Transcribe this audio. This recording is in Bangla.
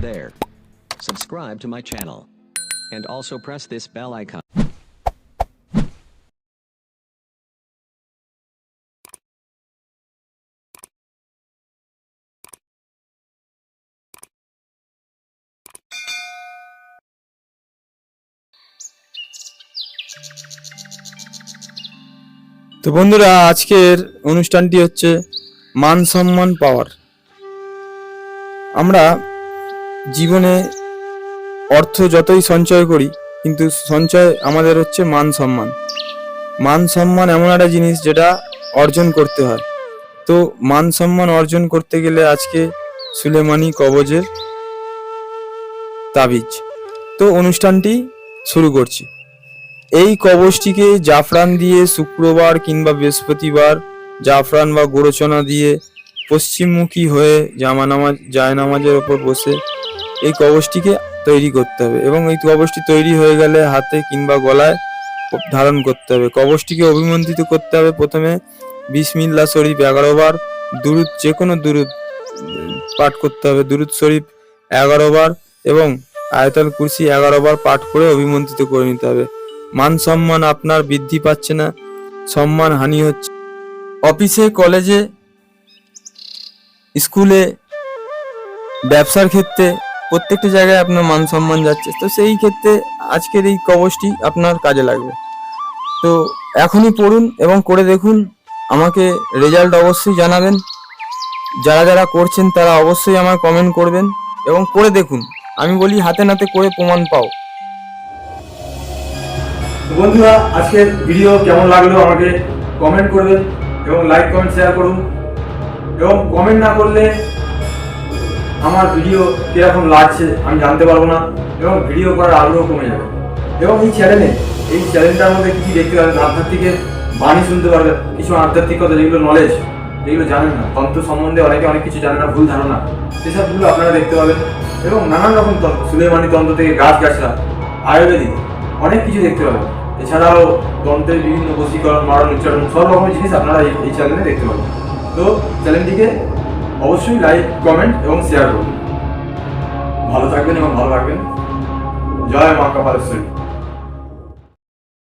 there. Subscribe to my channel. And also press this bell icon. তো বন্ধুরা আজকের অনুষ্ঠানটি হচ্ছে মান সম্মান পাওয়ার আমরা জীবনে অর্থ যতই সঞ্চয় করি, কিন্তু সঞ্চয় আমাদের হচ্ছে মান সম্মান। মান সম্মান এমন একটা জিনিস যেটা অর্জন করতে হয়। তো মান সম্মান অর্জন করতে গেলে আজকে সুলেমানি কবজের তাবিজ। তো অনুষ্ঠানটি শুরু করছি। এই কবচটিকে জাফরান দিয়ে শুক্রবার কিংবা বৃহস্পতিবার জাফরান বা গোরচনা দিয়ে পশ্চিমমুখী হয়ে জামা নামাজ জায় নামাজের ওপর বসে এই কবচটিকে তৈরি করতে হবে এবং এই কবচটি তৈরি হয়ে গেলে হাতে কিংবা গলায় ধারণ করতে হবে। কবচটিকে অভিমন্ত্রিত করতে হবে প্রথমে বিসমিল্লা শরীফ এগারো বার, দুরুদ যে কোনো দুরুদ পাঠ করতে হবে। দুরুদ শরীফ এগারো বার এবং আয়তাল কুরসি এগারো বার পাঠ করে অভিমন্ত্রিত করে নিতে হবে। মান সম্মান আপনার বৃদ্ধি পাচ্ছে না, সম্মান হানি হচ্ছে। অফিসে, কলেজে, স্কুলে, ব্যবসার ক্ষেত্রে প্রত্যেকটা জায়গায় আপনার মান সম্মান যাচ্ছে। তো সেই ক্ষেত্রে আজকের এই কবচটি আপনার কাজে লাগবে। তো এখনই পড়ুন এবং করে দেখুন, আমাকে রেজাল্ট অবশ্যই জানাবেন। যারা যারা করছেন তারা অবশ্যই আমার কমেন্ট করবেন এবং করে দেখুন। আমি বলি, হাতে নাতে করে প্রমাণ পাও। বন্ধুরা, আজকের ভিডিও কেমন লাগল আমাকে কমেন্ট করবেন এবং লাইক কমেন্ট শেয়ার করুন। এবং কমেন্ট না করলে আমার ভিডিও কীরকম লাগছে আমি জানতে পারব না, এবং ভিডিও করার আগ্রহ কমে যাবে। এবং এই চ্যানেলে এই চ্যানেলটার মধ্যে কি দেখতে পারবেন আধ্যাত্মিকের বাণী শুনতে পারবেন, কিছু আধ্যাত্মিকতা, যেগুলো নলেজ যেগুলো জানেন না। তন্ত্র সম্বন্ধে অনেকে অনেক কিছু জানে না, ভুল ধারণা। সেসবগুলো আপনারা দেখতে পাবেন, এবং নানান রকম তন্ত্র, সুলেমানি তন্ত্র থেকে গাছ গাছরা, আয়ুর্বেদিক, অনেক কিছু দেখতে পাবেন। এছাড়াও তন্ত্রের বিভিন্ন বশীকরণ, মারণ, উচ্চারণ, সব রকমের জিনিস আপনারা এই চ্যানেলে দেখতে পাবেন। তো চ্যানেলটিকে অবশ্যই লাইক কমেন্ট এবং শেয়ার করুন। ভালো থাকবেন এবং ভালো রাখবেন জয় মা কপালেশ্বরী।